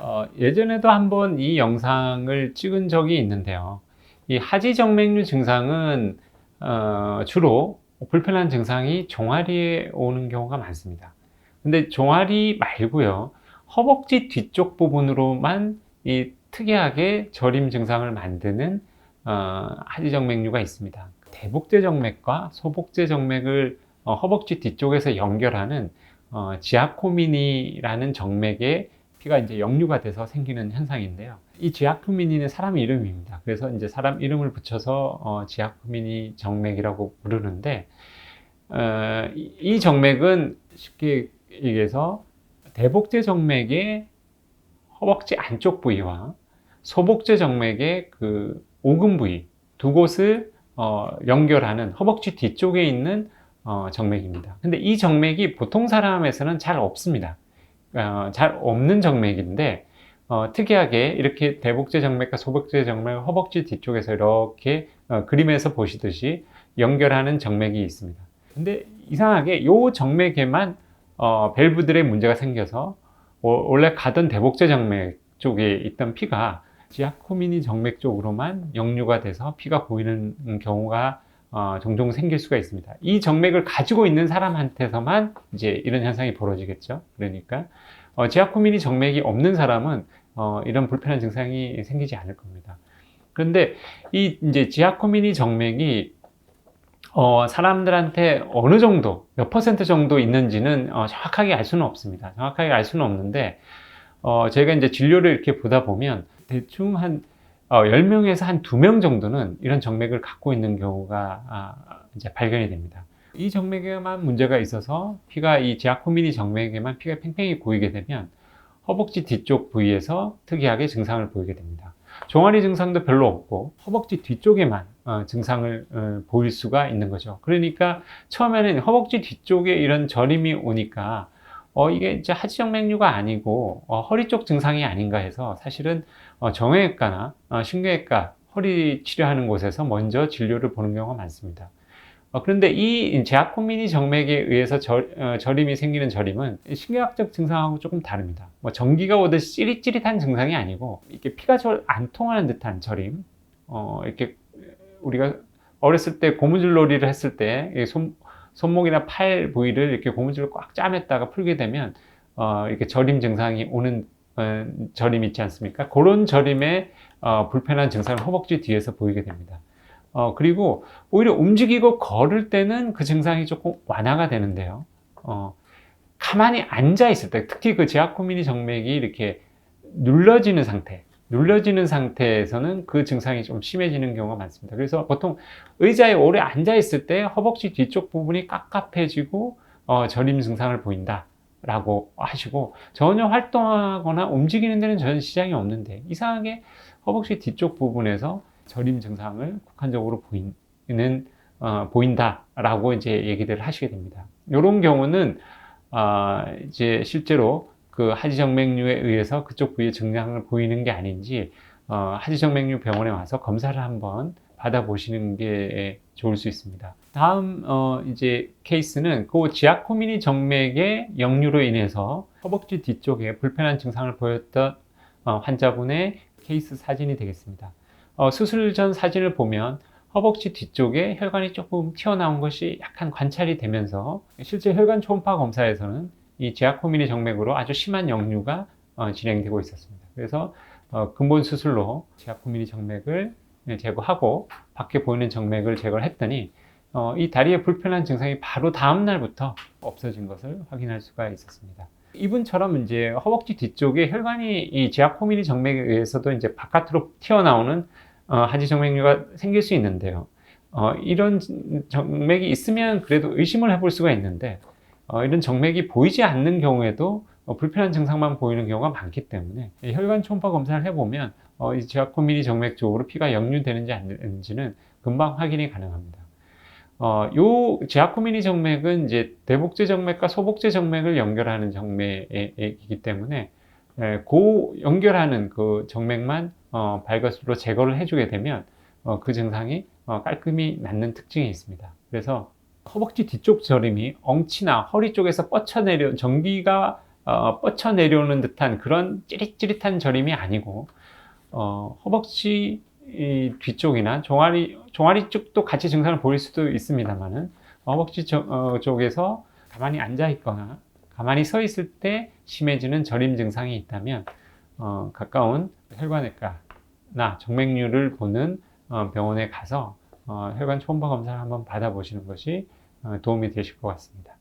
어, 예전에도 한번 이 영상을 찍은 적이 있는데요. 이 하지정맥류 증상은 어, 주로 불편한 증상이 종아리에 오는 경우가 많습니다. 근데 종아리 말고요. 허벅지 뒤쪽 부분으로만 이 특이하게 저림 증상을 만드는 어, 하지정맥류가 있습니다. 대복제 정맥과 소복제 정맥을 어, 허벅지 뒤쪽에서 연결하는 어, 지아코미니라는 정맥에 피가 이제 역류가 돼서 생기는 현상인데요. 이 지아코미니는 사람 이름입니다. 그래서 이제 사람 이름을 붙여서 어, 지아코미니 정맥이라고 부르는데 어, 이- 이 정맥은 쉽게 얘기해서 대복제 정맥의 허벅지 안쪽 부위와 소복제 정맥의 그 오금 부위 두 곳을 어, 연결하는 허벅지 뒤쪽에 있는 어, 정맥입니다. 근데 이 정맥이 보통 사람에서는 잘 없습니다. 어, 잘 없는 정맥인데 어, 특이하게 이렇게 대복제 정맥과 소복제 정맥 허벅지 뒤쪽에서 이렇게 어, 그림에서 보시듯이 연결하는 정맥이 있습니다. 근데 이상하게 이 정맥에만 어, 밸브들의 문제가 생겨서 워- 원래 가던 대복제 정맥 쪽에 있던 피가 지아코미니 정맥 쪽으로만 역류가 돼서 피가 보이는 경우가 어, 종종 생길 수가 있습니다. 이 정맥을 가지고 있는 사람한테서만 이제 이런 현상이 벌어지겠죠. 그러니까 어, 지아코미니 정맥이 없는 사람은 어, 이런 불편한 증상이 생기지 않을 겁니다. 그런데 이 이제 지아코미니 정맥이 어, 사람들한테 어느 정도, 몇 퍼센트 정도 있는지는 어, 정확하게 알 수는 없습니다. 정확하게 알 수는 없는데, 어, 저희가 이제 진료를 이렇게 보다 보면 대충 한 어, 10명에서 한 2명 정도는 이런 정맥을 갖고 있는 경우가 아, 이제 발견이 됩니다. 이 정맥에만 문제가 있어서 피가 이 지아코미니 정맥에만 피가 팽팽히 고이게 되면 허벅지 뒤쪽 부위에서 특이하게 증상을 보이게 됩니다. 종아리 증상도 별로 없고 허벅지 뒤쪽에만 어, 증상을 어, 보일 수가 있는 거죠. 그러니까 처음에는 허벅지 뒤쪽에 이런 저림이 오니까 어, 이게 이제 하지정맥류가 아니고 어, 허리 쪽 증상이 아닌가 해서 사실은 어, 정형외과나 어, 신경외과 허리 치료하는 곳에서 먼저 진료를 보는 경우가 많습니다. 어, 그런데 이 제아코미니 정맥에 의해서 저, 어, 저림이 생기는 저림은 신경학적 증상하고 조금 다릅니다. 뭐 전기가 오듯이 찌릿찌릿한 증상이 아니고 이렇게 피가 잘안 통하는 듯한 저림. 어, 이렇게 우리가 어렸을 때 고무줄놀이를 했을 때이 손, 손목이나 팔 부위를 이렇게 고무줄을 꽉 짜맸다가 풀게 되면 어, 이렇게 저림 증상이 오는 어, 저림 있지 않습니까? 그런 저림의 어, 불편한 증상을 허벅지 뒤에서 보이게 됩니다. 어, 그리고 오히려 움직이고 걸을 때는 그 증상이 조금 완화가 되는데요. 어, 가만히 앉아 있을 때, 특히 그 지아코미니 정맥이 이렇게 눌러지는 상태, 눌러지는 상태에서는 그 증상이 좀 심해지는 경우가 많습니다. 그래서 보통 의자에 오래 앉아 있을 때 허벅지 뒤쪽 부분이 깝깝해지고 어, 저림 증상을 보인다 라고 하시고 전혀 활동하거나 움직이는 데는 전혀 시장이 없는데 이상하게 허벅지 뒤쪽 부분에서 저림 증상을 국한적으로 보이는 어, 보인다라고 이제 얘기들을 하시게 됩니다. 이런 경우는 아, 이제 실제로 그 하지정맥류에 의해서 그쪽 부위에 증상을 보이는 게 아닌지 어, 하지정맥류 병원에 와서 검사를 한번 받아보시는 게 좋을 수 있습니다. 다음 어, 이제 케이스는 그 지아코미니 정맥의 역류로 인해서 허벅지 뒤쪽에 불편한 증상을 보였던 어, 환자분의 케이스 사진이 되겠습니다. 어, 수술 전 사진을 보면 허벅지 뒤쪽에 혈관이 조금 튀어나온 것이 약간 관찰이 되면서 실제 혈관 초음파 검사에서는 이 지아코미니 정맥으로 아주 심한 역류가 어, 진행되고 있었습니다. 그래서 어, 근본 수술로 지아코미니 정맥을 제거하고 밖에 보이는 정맥을 제거를 했더니 어, 이 다리의 불편한 증상이 바로 다음 날부터 없어진 것을 확인할 수가 있었습니다. 이분처럼 이제 허벅지 뒤쪽에 혈관이 이 지아코미니 정맥에 의해서도 이제 바깥으로 튀어나오는 어, 하지 정맥류가 생길 수 있는데요. 어, 이런 정맥이 있으면 그래도 의심을 해볼 수가 있는데 어, 이런 정맥이 보이지 않는 경우에도 어, 불편한 증상만 보이는 경우가 많기 때문에 이 혈관 초음파 검사를 해보면 어, 이 지아코미니 정맥 쪽으로 피가 역류되는지 안 되는지는 금방 확인이 가능합니다. 어, 요 지아코미니 정맥은 이제 대복제 정맥과 소복제 정맥을 연결하는 정맥이기 때문에 에, 그 연결하는 그 정맥만 어, 발것으로 제거를 해주게 되면 어, 그 증상이 어, 깔끔히 낫는 특징이 있습니다. 그래서 허벅지 뒤쪽 저림이 엉치나 허리 쪽에서 뻗쳐내려 전기가 어, 뻗쳐 내려오는 듯한 그런 찌릿찌릿한 저림이 아니고 어, 허벅지 이 뒤쪽이나 종아리 종아리 쪽도 같이 증상을 보일 수도 있습니다만은 허벅지 저- 어, 쪽에서 가만히 앉아 있거나 가만히 서 있을 때 심해지는 저림 증상이 있다면 어, 가까운 혈관외과나 정맥류를 보는 어, 병원에 가서 어, 혈관 초음파 검사를 한번 받아보시는 것이 어, 도움이 되실 것 같습니다.